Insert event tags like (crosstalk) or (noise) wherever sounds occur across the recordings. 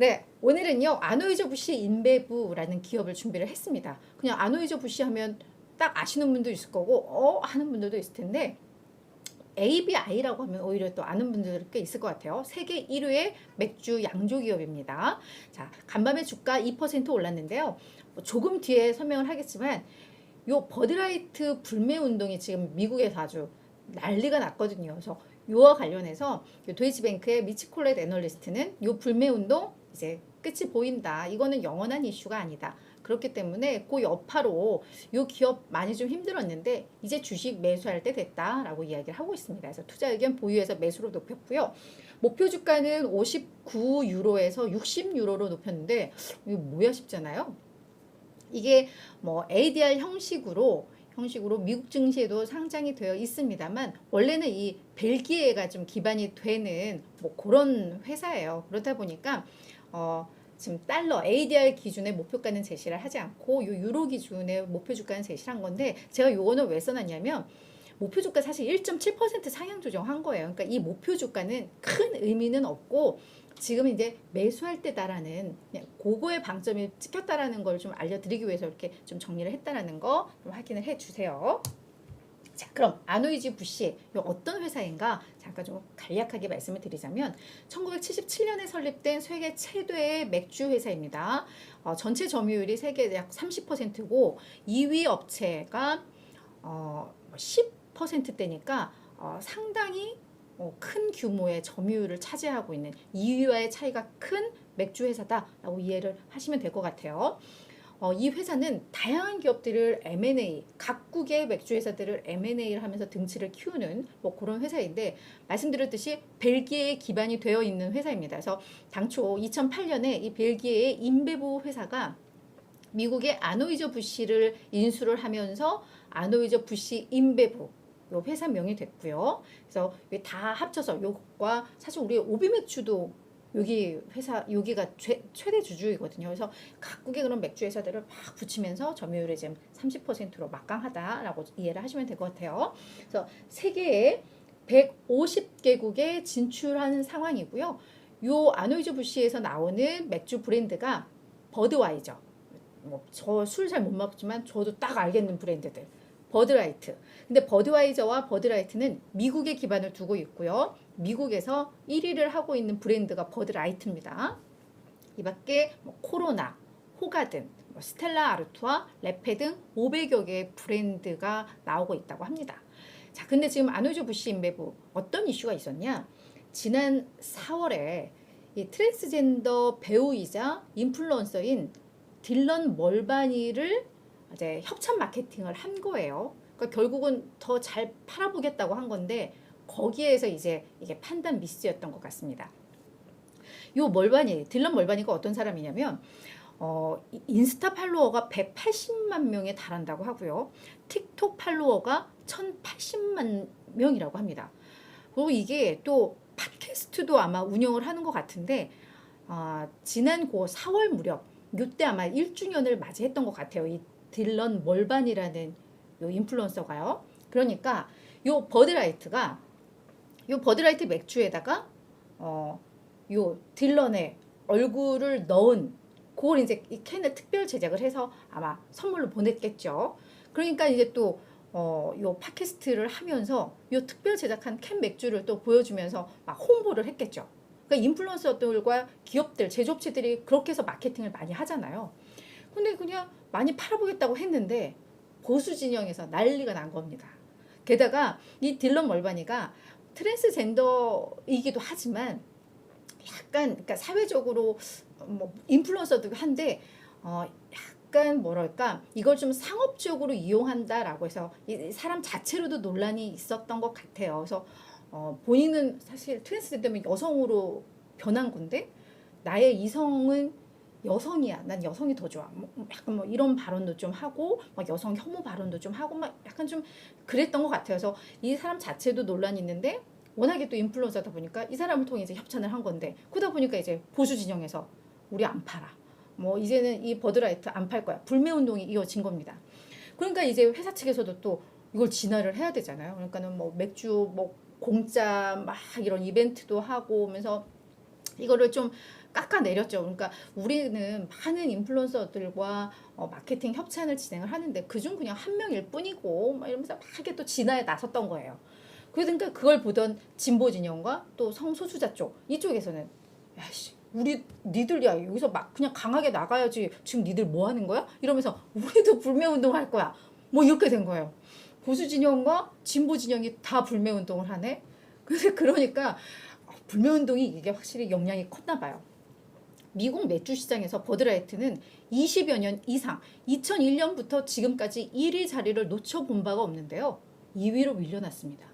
네, 오늘은요 아노이저 부시 인베부라는 기업을 준비를 했습니다. 그냥 아노이저 부시 하면 딱 아시는 분도 있을 거고 어 하는 분들도 있을 텐데 ABI라고 하면 오히려 또 아는 분들 꽤 있을 것 같아요. 세계 1위의 맥주 양조 기업입니다. 자, 간밤에 주가 2% 올랐는데요. 뭐 조금 뒤에 설명을 하겠지만 요 버드라이트 불매 운동이 지금 미국에서 아주 난리가 났거든요. 그래서 요와 관련해서 요 도이치뱅크의 미치콜렛 애널리스트는 요 불매 운동 이제 끝이 보인다. 이거는 영원한 이슈가 아니다. 그렇기 때문에 그 여파로 요 기업 많이 좀 힘들었는데 이제 주식 매수할 때 됐다라고 이야기를 하고 있습니다. 그래서 투자 의견 보유해서 매수로 높였고요. 목표 주가는 59유로에서 60유로로 높였는데 이거 뭐야 싶잖아요. 이게 뭐 ADR 형식으로 형식으로 미국 증시에도 상장이 되어 있습니다만 원래는 이 벨기에가 좀 기반이 되는 뭐 그런 회사예요. 그렇다 보니까 어 지금 달러 ADR 기준의 목표가는 제시를 하지 않고 요 유로 기준의 목표 주가는 제시를 한 건데 제가 요거는 왜 써놨냐면 목표 주가 사실 1.7% 상향 조정한 거예요. 그러니까 이 목표 주가는 큰 의미는 없고 지금 이제 매수할 때다라는 그거의 방점이 찍혔다라는 걸 좀 알려드리기 위해서 이렇게 좀 정리를 했다라는 거 좀 확인을 해주세요. 자, 그럼 아노이지 부시 이 어떤 회사인가 잠깐 좀 간략하게 말씀을 드리자면 1977년에 설립된 세계 최대의 맥주 회사입니다. 어, 전체 점유율이 세계 약 30%고 2위 업체가 어, 10%대니까 어, 상당히 어, 큰 규모의 점유율을 차지하고 있는 2위와의 차이가 큰 맥주 회사다라고 이해를 하시면 될 것 같아요. 어, 이 회사는 다양한 기업들을 M&A, 각국의 맥주 회사들을 M&A를 하면서 등치를 키우는 뭐 그런 회사인데 말씀드렸듯이 벨기에에 기반이 되어 있는 회사입니다. 그래서 당초 2008년에 이 벨기에의 인베부 회사가 미국의 아노이저 부시를 인수를 하면서 아노이저 부시 인베부 요 회사명이 됐고요. 그래서 다 합쳐서 요것과 사실 우리 오비맥주도 여기 회사 여기가 최, 최대 주주이거든요. 그래서 각국의 그런 맥주 회사들을 막 붙이면서 점유율이 지금 30%로 막강하다라고 이해를 하시면 될 것 같아요. 그래서 세계에 150개국에 진출하는 상황이고요. 요 아노이즈 부시에서 나오는 맥주 브랜드가 버드와이저. 뭐 저 술 잘 못 먹지만 저도 딱 알겠는 브랜드들. 버드라이트. 근데 버드와이저와 버드라이트는 미국에 기반을 두고 있고요. 미국에서 1위를 하고 있는 브랜드가 버드라이트입니다. 이 밖에 뭐 코로나, 호가든, 뭐 스텔라 아르투아, 레페 등 500여 개의 브랜드가 나오고 있다고 합니다. 자, 근데 지금 아노이즈 부시 인베부 어떤 이슈가 있었냐? 지난 4월에 이 트랜스젠더 배우이자 인플루언서인 딜런 멀바니를 이제 협찬 마케팅을 한 거예요. 그러니까 결국은 더 잘 팔아보겠다고 한 건데 거기에서 이제 이게 판단 미스였던 것 같습니다. 요 멀바니, 딜런 멀바니가 어떤 사람이냐면 어, 인스타 팔로워가 180만 명에 달한다고 하고요. 틱톡 팔로워가 1080만 명이라고 합니다. 그리고 이게 또 팟캐스트도 아마 운영을 하는 것 같은데 아, 지난 고 4월 무렵 이때 아마 1주년을 맞이했던 것 같아요. 이 딜런 멀반이라는 요 인플루언서가요. 그러니까 요 버드라이트가 요 버드라이트 맥주에다가 어 요 딜런의 얼굴을 넣은 그걸 이제 이 캔을 특별 제작을 해서 아마 선물로 보냈겠죠. 그러니까 이제 또 어, 요 팟캐스트를 하면서 요 특별 제작한 캔 맥주를 또 보여주면서 막 홍보를 했겠죠. 그러니까 인플루언서들과 기업들, 제조업체들이 그렇게 해서 마케팅을 많이 하잖아요. 근데 그냥 많이 팔아보겠다고 했는데 보수 진영에서 난리가 난 겁니다. 게다가 이 딜런 멀바니가 트랜스젠더이기도 하지만 약간 그러니까 사회적으로 뭐 인플루언서도 한데 어 약간 뭐랄까 이걸 좀 상업적으로 이용한다라고 해서 이 사람 자체로도 논란이 있었던 것 같아요. 그래서 어 본인은 사실 트랜스젠더면 여성으로 변한 건데 나의 이성은 여성이야. 난 여성이 더 좋아. 뭐 약간 뭐 이런 발언도 좀 하고 막 여성 혐오 발언도 좀 하고 막 약간 좀 그랬던 것 같아요. 그래서 이 사람 자체도 논란이 있는데 워낙에 또 인플루언서다 보니까 이 사람을 통해 이제 협찬을 한 건데 그러다 보니까 이제 보수 진영에서 우리 안 팔아. 뭐 이제는 이 버드라이트 안 팔 거야. 불매 운동이 이어진 겁니다. 그러니까 이제 회사 측에서도 또 이걸 진화를 해야 되잖아요. 그러니까는 뭐 맥주 뭐 공짜 막 이런 이벤트도 하고 오면서 이거를 좀 깎아내렸죠. 그러니까 우리는 많은 인플루언서들과 어, 마케팅 협찬을 진행을 하는데 그중 그냥 한 명일 뿐이고 막 이러면서 막 이렇게 또 진화에 나섰던 거예요. 그러니까 그걸 보던 진보 진영과 또 성소수자 쪽 이쪽에서는 야씨 우리 니들 야 여기서 막 그냥 강하게 나가야지 지금 니들 뭐 하는 거야? 이러면서 우리도 불매 운동할 거야. 뭐 이렇게 된 거예요. 보수 진영과 진보 진영이 다 불매 운동을 하네. 근데 그러니까 불매 운동이 이게 확실히 영향이 컸나 봐요. 미국 맥주 시장에서 버드라이트는 20여 년 이상 2001년부터 지금까지 1위 자리를 놓쳐본 바가 없는데요. 2위로 밀려났습니다.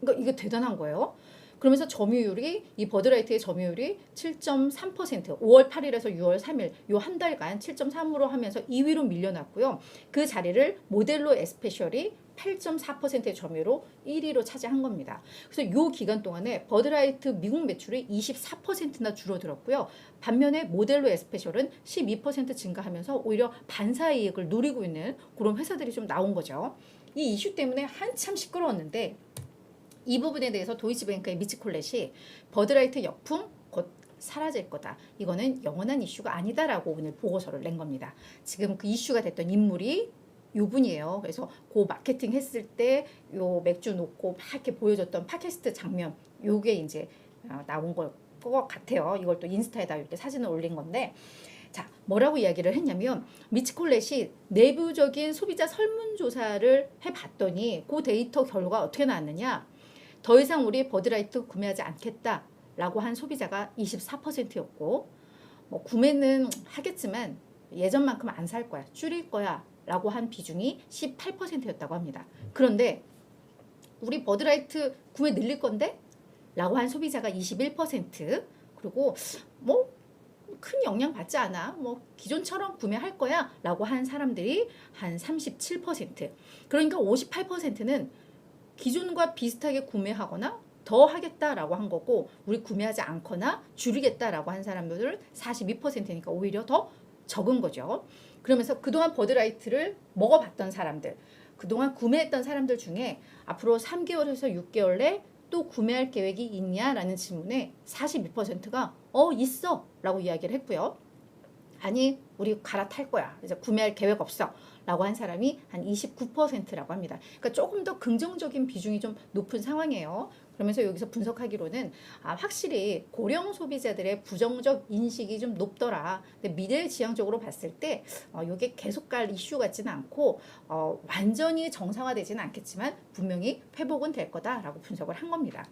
그러니까 이게 대단한 거예요. 그러면서 점유율이 이 버드라이트의 점유율이 7.3% 5월 8일에서 6월 3일 요 한 달간 7.3으로 하면서 2위로 밀려났고요. 그 자리를 모델로 에스페셜이 8.4%의 점유로 1위로 차지한 겁니다. 그래서 요 기간 동안에 버드라이트 미국 매출이 24%나 줄어들었고요. 반면에 모델로 에스페셜은 12% 증가하면서 오히려 반사 이익을 노리고 있는 그런 회사들이 좀 나온 거죠. 이 이슈 때문에 한참 시끄러웠는데 이 부분에 대해서 도이치뱅크의 미치콜렛이 버드라이트 역풍 곧 사라질 거다. 이거는 영원한 이슈가 아니다라고 오늘 보고서를 낸 겁니다. 지금 그 이슈가 됐던 인물이 요 분이에요. 그래서 그 마케팅 했을 때 요 맥주 놓고 막 이렇게 보여줬던 팟캐스트 장면 요게 이제 어, 나온 걸 것 같아요. 이걸 또 인스타에다 이렇게 사진을 올린 건데 자, 뭐라고 이야기를 했냐면 미치콜렛이 내부적인 소비자 설문조사를 해봤더니 그 데이터 결과 어떻게 나왔느냐 더 이상 우리 버드라이트 구매하지 않겠다라고 한 소비자가 24%였고 뭐 구매는 하겠지만 예전만큼 안 살 거야 줄일 거야 라고 한 비중이 18%였다고 합니다. 그런데 우리 버드라이트 구매 늘릴 건데? 라고 한 소비자가 21% 그리고 뭐 큰 영향 받지 않아. 뭐 기존처럼 구매할 거야. 라고 한 사람들이 한 37%. 그러니까 58%는 기존과 비슷하게 구매하거나 더 하겠다라고 한 거고 우리 구매하지 않거나 줄이겠다라고 한 사람들은 42%니까 오히려 더 적은 거죠. 그러면서 그동안 버드라이트를 먹어봤던 사람들, 그동안 구매했던 사람들 중에 앞으로 3개월에서 6개월 내 또 구매할 계획이 있냐라는 질문에 42%가 어 있어 라고 이야기를 했고요. 아니 우리 갈아탈 거야. 이제 구매할 계획 없어 라고 한 사람이 한 29%라고 합니다. 그러니까 조금 더 긍정적인 비중이 좀 높은 상황이에요 그러면서 여기서 분석하기로는 아, 확실히 고령 소비자들의 부정적 인식이 좀 높더라 근데 미래 지향적으로 봤을 때 어, 이게 계속 갈 이슈 같지는 않고 어, 완전히 정상화되지는 않겠지만 분명히 회복은 될 거다라고 분석을 한 겁니다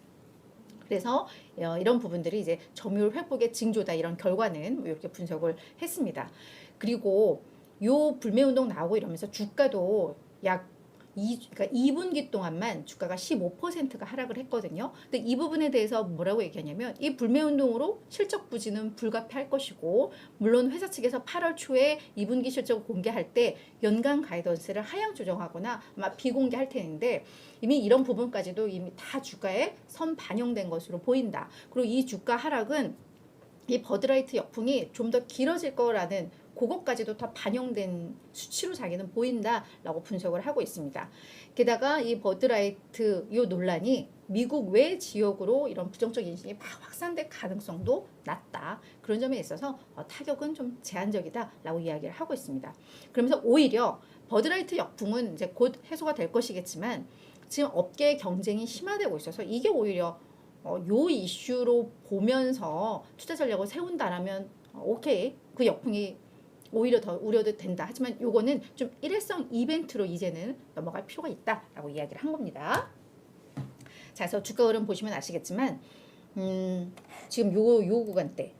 그래서 어, 이런 부분들이 이제 점유율 회복의 징조다 이런 결과는 뭐 이렇게 분석을 했습니다. 그리고 요 불매 운동 나오고 이러면서 주가도 약 2, 그러니까 2분기 동안만 주가가 15%가 하락을 했거든요. 근데 이 부분에 대해서 뭐라고 얘기하냐면 이 불매 운동으로 실적 부진은 불가피할 것이고 물론 회사 측에서 8월 초에 2분기 실적을 공개할 때 연간 가이던스를 하향 조정하거나 아마 비공개할 텐데 이미 이런 부분까지도 이미 다 주가에 선 반영된 것으로 보인다. 그리고 이 주가 하락은 이 버드라이트 역풍이 좀 더 길어질 거라는 그것까지도 다 반영된 수치로 자기는 보인다라고 분석을 하고 있습니다. 게다가 이 버드라이트 이 논란이 미국 외 지역으로 이런 부정적 인식이 막 확산될 가능성도 낮다. 그런 점에 있어서 어, 타격은 좀 제한적이다라고 이야기를 하고 있습니다. 그러면서 오히려 버드라이트 역풍은 이제 곧 해소가 될 것이겠지만 지금 업계의 경쟁이 심화되고 있어서 이게 오히려 어, 요 이슈로 보면서 투자 전략을 세운다라면 어, 오케이 그 역풍이 오히려 더 우려도 된다. 하지만 요거는 좀 일회성 이벤트로 이제는 넘어갈 필요가 있다라고 이야기를 한 겁니다. 자, 그래서 주가 흐름 보시면 아시겠지만 음, 지금 요 요 구간대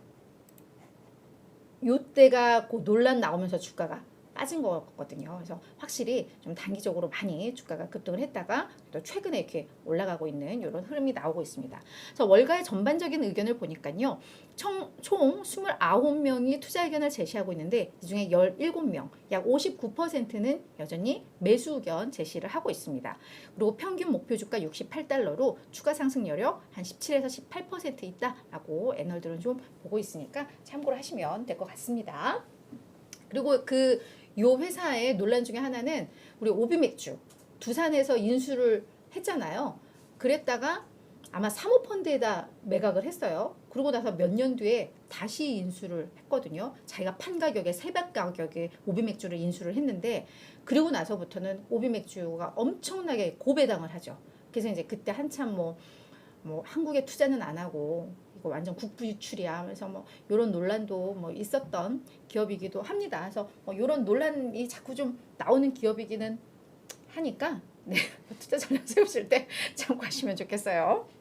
요 때가 그 논란 나오면서 주가가 빠진 거거든요. 그래서 확실히 좀 단기적으로 많이 주가가 급등을 했다가 또 최근에 이렇게 올라가고 있는 이런 흐름이 나오고 있습니다. 그래서 월가의 전반적인 의견을 보니까요. 총, 총 29명이 투자 의견을 제시하고 있는데 이 중에 17명, 약 59%는 여전히 매수 의견 제시를 하고 있습니다. 그리고 평균 목표 주가 68달러로 추가 상승 여력 한 17에서 18% 있다라고 애널들은 좀 보고 있으니까 참고를 하시면 될 것 같습니다. 그리고 그 요 회사의 논란 중에 하나는 우리 오비맥주 두산에서 인수를 했잖아요. 그랬다가 아마 사모펀드에다 매각을 했어요. 그러고 나서 몇 년 뒤에 다시 인수를 했거든요. 자기가 판 가격에 세배 가격에 오비 맥주를 인수를 했는데 그리고 나서부터는 오비 맥주가 엄청나게 고배당을 하죠. 그래서 이제 그때 한참 뭐, 뭐 한국에 투자는 안 하고 이거 완전 국부 유출이야. 그래서 뭐 이런 논란도 뭐 있었던 기업이기도 합니다. 그래서 뭐 이런 논란이 자꾸 좀 나오는 기업이기는 하니까 네 (laughs) 투자 전략 세우실 때 참고하시면 좋겠어요.